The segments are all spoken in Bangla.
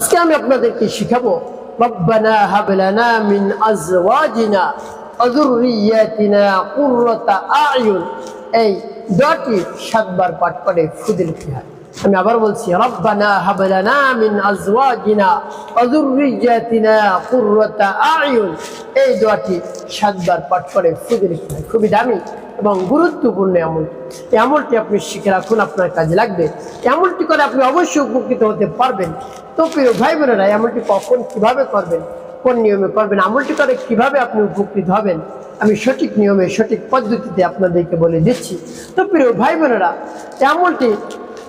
আজকে আমি আপনাদেরকে শিখাবো, রব্বানা হাব লানা মিন আজওয়াজিনা ওয়া যুররিয়াতিনা কুররাতা আয়ুন। এই দোয়াটি সাতবার পাঠ করে ফুদিল কি হয়। আমি আবার বলছি, রব্বানা হাব লানা মিন আজওয়াজিনা ওয়া যুররিয়াতিনা কুররাতা আয়ুন। এই দোয়াটি সাতবার পাঠ করে ফুদিল কি খুবই দামি। এবং গুরুত্বপূর্ণ আমল এই আমলটি আপনি শিখে রাখুন, আপনার কাজে লাগবে। এমনটি করে আপনি অবশ্যই উপকৃত হতে পারবেন। তো প্রিয় ভাই বোনেরা এই আমলটি কখন কীভাবে করবেন, কোন নিয়মে করবেন আমলটি করে কীভাবে আপনি উপকৃত হবেন, আমি সঠিক নিয়মে, সঠিক পদ্ধতিতে আপনাদেরকে বলে দিচ্ছি। তো প্রিয় ভাই বোনেরা এই আমলটি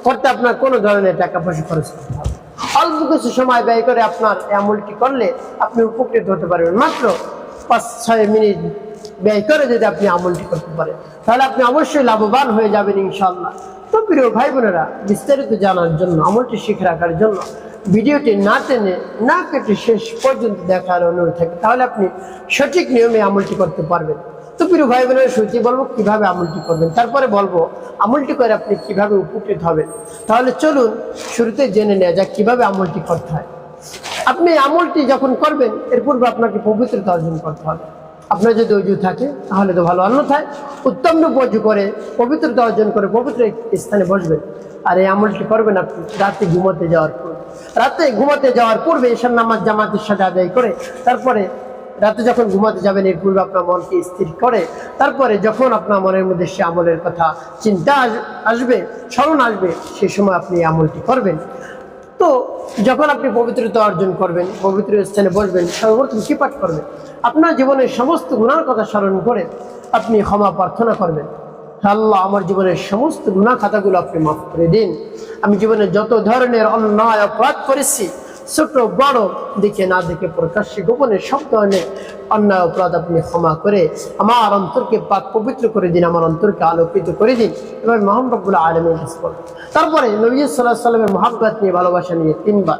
করতে আপনার কোনো ধরনের টাকা পয়সা খরচ করতে হবে অল্প কিছু সময় ব্যয় করে আপনার আমলটি করলে আপনি উপকৃত হতে পারবেন। মাত্র পাঁচ ছয় মিনিট ব্যয় করে যদি আপনি আমলটি করতে পারেন, তাহলে আপনি অবশ্যই লাভবান হয়ে যাবেন ইনশাল্লাহ তো প্রিয় ভাই বোনেরা বিস্তারিত জানার জন্য, আমলটি শিখে রাখার জন্য ভিডিওটি না টেনে না কেটে শেষ পর্যন্ত দেখার অনুরোধ থাকে, তাহলে আপনি সঠিক নিয়মে আমলটি করতে পারবেন। তো প্রিয় ভাই বোনের শুরুতে বলব কীভাবে আমলটি করবেন, তারপরে বলব আমলটি করে আপনি কীভাবে উপকৃত হবেন। তাহলে চলুন শুরুতে জেনে নেওয়া যাক কীভাবে আমলটি করতে হয়। আপনি আমলটি যখন করবেন, এর পূর্বে আপনাকে পবিত্রতা অর্জন করতে হবে। আপনার যদি অজু থাকে, তাহলে তো ভালো। অন্যথায় উত্তম রূপ অজু করে, পবিত্রতা অর্জন করে, পবিত্র স্থানে বসবেন। আর এই আমলটি করবেন আপনি রাতে ঘুমাতে যাওয়ার পর রাতে ঘুমাতে যাওয়ার পূর্বে এসব নামাজ জামাতের সাথে আদায় করে, তারপরে রাতে যখন ঘুমাতে যাবেন, এর পূর্বে আপনার মনকে স্থির করে, তারপরে যখন আপনার মনের মধ্যে সে আমলের কথা, চিন্তা আসবে, স্মরণ আসবে, সে সময় আপনি আমলটি করবেন। তো যখন আপনি পবিত্রতা অর্জন করবেন, পবিত্র স্থানে বসবেন, সর্বপ্রথম কি পাঠ করবেন? আপনার জীবনের সমস্ত গুণার কথা স্মরণ করে আপনি ক্ষমা প্রার্থনা করবেন। আল্লাহ, আমার জীবনের সমস্ত গুণা খাতাগুলো আপনি মাফ করে দিন। আমি জীবনে যত ধরনের অন্যায় অপরাধ করেছি ছোট, বড় দেখে না দেখে প্রকাশ্যে গোপনে সব ধরনের অন্যায় অপরাধ আপনি ক্ষমা করে আমার অন্তরকে পাক পবিত্র করে দিন, আমার অন্তরকে আলোকিত করে দিন এবার মোহাম্মবুল্লাহ আলমের বলেন। তারপরে নবী সাল্লাহ সাল্লামের মহাব্বাত নিয়ে ভালোবাসা নিয়ে তিনবার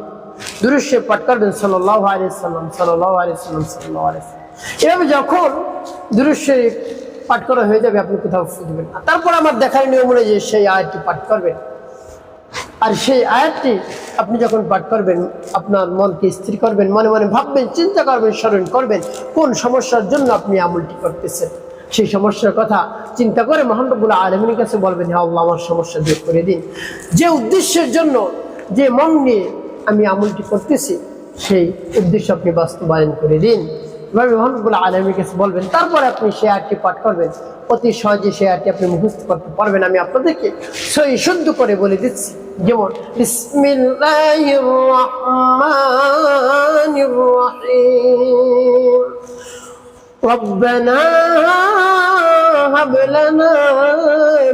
দুরুষ্যে পাঠ করবেন সাল্লাহ আলিয়াল্লাম সাল্লাহ আলিয়াল্লাম সাল্লাহ আলিয়াল্লাম এভাবে যখন দুরুষ্যে পাঠ করা হয়ে যাবে, আপনি কোথাও খুঁজবেন না। তারপর আমার দেখার নিয়ম অনুযায়ী সেই আয়টি পাঠ করবেন। আর সেই আয়াতটি আপনি যখন পাঠ করবেন, আপনার মনকে স্থির করবেন, মনে মনে ভাববেন, চিন্তা করবেন, স্মরণ করবেন, কোন সমস্যার জন্য আপনি আমলটি করতেছেন? সেই সমস্যার কথা চিন্তা করে মোহাম্মবুল্লাহ আলমিনের কাছে বলবেন হ্যাঁ আল্লাহ, আমার সমস্যা দূর করে দিন। যে উদ্দেশ্যের জন্য, যে মন নিয়ে আমি আমলটি করতেছি, সেই উদ্দেশ্য আপনি বাস্তবায়ন করে দিন। এভাবে মোহাম্মবুল্লাহ আলমীর কাছে বলবেন তারপরে আপনি সে আয়টি পাঠ করবেন অতি সহজে সে আয়টি আপনি মুখস্থ করতে পারবেন আমি আপনাদেরকে সই শুদ্ধ করে বলে দিচ্ছি যেমন বিসমিল্লাহির রহমানির রহিম ربنا هب لنا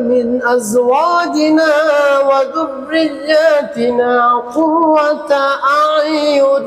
من أزواجنا وذرياتنا قرة أعين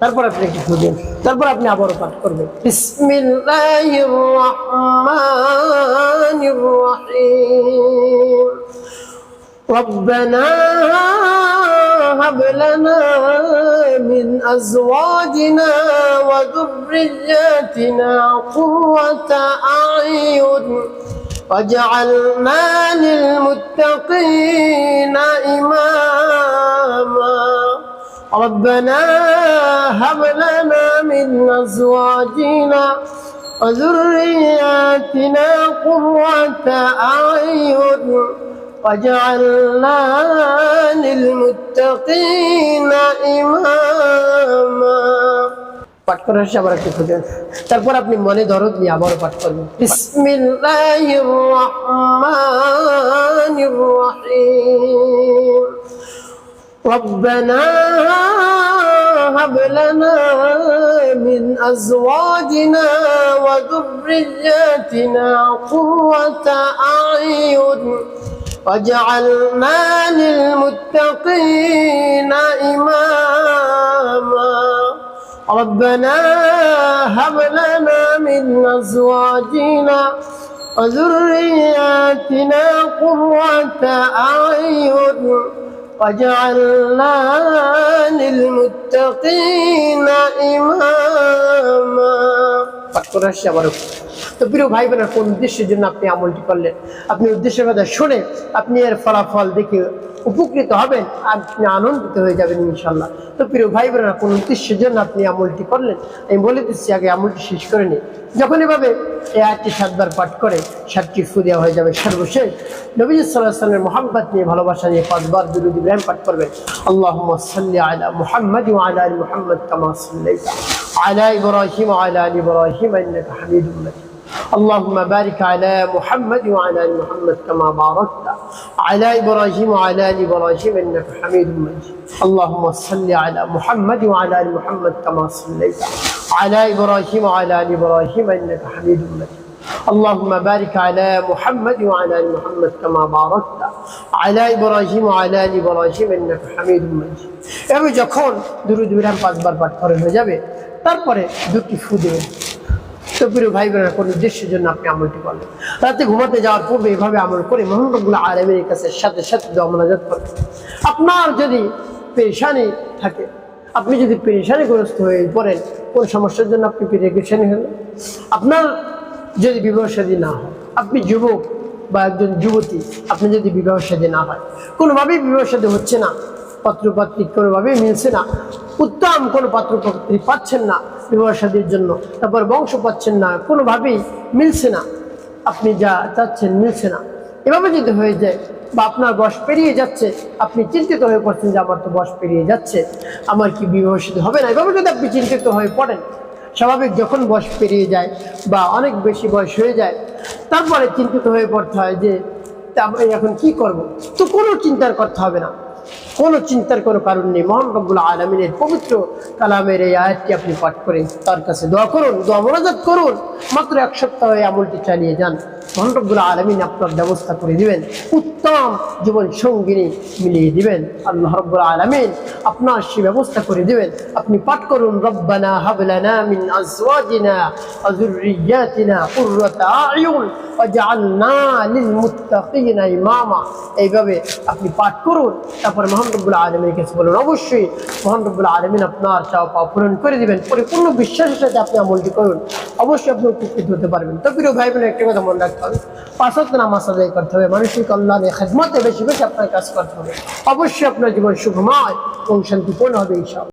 তারপর আপনি একটু খুঁজবেন তারপর আপনি আবারও পাঠ করবেন বিসমিল্লাহির রহমানির রহিম ربنا هب لنا من أزواجنا وذرياتنا قرة أعين واجعلنا للمتقين إماما ربنا هب لنا من أزواجنا وذرياتنا قرة أعين واجعلنا للمتقين إماما পাঠ করার শেষে আবার একটু খুঁজেন তারপর আপনি মনে দরদ নিয়ে আবারও পাঠ করবেন বিসমিল্লাহির রহমানির রহিম ربنا هب لنا من أزواجنا وذرياتنا قرة أعين واجعلنا للمتقين إماما. ربنا هب لنا من أزواجنا وذرياتنا قرة أعين وجعلنا للمتقين إماما. তো প্রিয় ভাই বোনের কোন উদ্দেশ্যের জন্য আপনি আমলটি করলেন? আপনি উদ্দেশ্যের কথা শুনে আপনি এর ফলাফল দেখে উপকৃত হবেন, আর আপনি আনন্দিত হয়ে যাবেন ইনশাল্লাহ তো প্রিয় ভাই বোনেরা কোন উদ্দেশ্যের জন্য আপনি আমলটি করলেন? আমি বলে দিচ্ছি, আগে আমলটি শেষ করে নিই। যখন এভাবে এই আয়টি সাতবার পাঠ করে, সাতটি ফুরিয়া হয়ে যাবে সর্বশেষ। নবীজ সাল্লাহামের মোহাম্মদ নিয়ে ভালোবাসা নিয়ে পাঁচবার দুরুদ ইব্রাহিম পাঠ করবেন। আল্লাহ সাল্লি আলা মোহাম্মদ আলা আলী মোহাম্মদ কামা সাল্লাইতা। আলা ইব্রাহিম আলা আলী ইব্রাহিম ইন্নাকা হামিদুল্লাহ اللهم بارك على محمد وعلى آل محمد كما باركت على إبراهيم وعلى آل إبراهيم إنك حميد مجيد اللهم صل على محمد وعلى آل محمد كما صليت على إبراهيم وعلى آل إبراهيم إنك حميد مجيد اللهم بارك على محمد وعلى ال محمد كما باركت على ابراهيم وعلى ال ابراهيم انك حميد مجيد এভাবে যখন দুরুদ বিরাম পাঁচবার পাঠ করে হয়ে যাবে তারপরে দুটি ফু দেবেন তো ভাই বোনেরা কোন উদ্দেশ্যের জন্য আপনি আমলটি করলেন রাতে ঘুমাতে যাওয়ার পূর্বে এভাবে আমল করে মোহাম্মদুল্লাহ আলমের কাছে সাথে সাথে দোয়া মোনাজাত করবেন আপনার যদি পেরেশানি থাকে, আপনি যদি পেরেশানিগ্রস্ত হয়ে পড়েন, কোন সমস্যার জন্য আপনি পেরেশানি হলেন আপনার যদি বিবাহ সাদী না হয়, আপনি যুবক বা একজন যুবতী, আপনি যদি বিবাহ সাদী না হয়, কোনোভাবেই বিবাহ সাদী হচ্ছে না। পত্রপাত্রী কোনোভাবেই মিলছে না। উত্তম কোনো পাত্রপাত্রী পাচ্ছেন না বিবাহ সাদীর জন্য। তারপর বংশ পাচ্ছেন না, কোনোভাবেই মিলছে না। আপনি যা চাচ্ছেন মিলছে না। এভাবে যদি হয়ে যায় বা আপনার বয়স পেরিয়ে যাচ্ছে, আপনি চিন্তিত হয়ে পড়ছেন যে আমার তো বয়স পেরিয়ে যাচ্ছে, আমার কি বিবাহ সাদী হবে না? এভাবে যদি আপনি চিন্তিত হয়ে পড়েন, স্বাভাবিক যখন বয়স পেরিয়ে যায় বা অনেক বেশি বয়স হয়ে যায়, তারপরে চিন্তিত হয়ে পড়তে হয় যে এখন কি করব? তো কোনো চিন্তার করতে হবে না। কোনো চিন্তার কোনো কারণ নেই। মোহাম্মদ রব্বুল আলমিনের পবিত্র কালামের এই আয়াতটি আপনি পাঠ করেন তার কাছে দোয়া করুন, দোয়া মনোজাত করুন। মাত্র এক সপ্তাহ এই আমলটি চালিয়ে যান। মোহাম্মদ রব্বুল আলমিন আপনার ব্যবস্থা করে দিবেন। উত্তম জীবন সঙ্গিনী মিলিয়ে দিবেন। আল্লাহ রব্বুল আলমিন আপনার সে ব্যবস্থা করে দিবেন। আপনি পাঠ করুন, রব্বানা হাবলানা মিন আজওয়াজিনা আযুররিয়াতিনা কুররাতা আয়ুন ওয়াজআলনা লিলমুত্তাকিনা ইমামা। এইভাবে আপনি পাঠ করুন। তারপরে মহানরব্বুল আলমীর কাছে বলুন। অবশ্যই মহানরব্বুল আলমিন আপনার চাওয়া পা পূরণ করে দেবেন, পরিপূর্ণ বিশ্বাসের সাথে আপনি আমলটি করুন। অবশ্যই আপনি উপকৃত হতে পারবেন। তো প্রিয় ভাই বোনের একটা কথা মনে রাখতে হবে। পাঁচত নামাজ আদায় করতে হবে। মানুষের কল্যাণে, খেদমতে বেশি বেশি আপনার কাজ করতে হবে। অবশ্যই আপনার জীবন সুখময় এবং শান্তিপূর্ণ হবে এইসব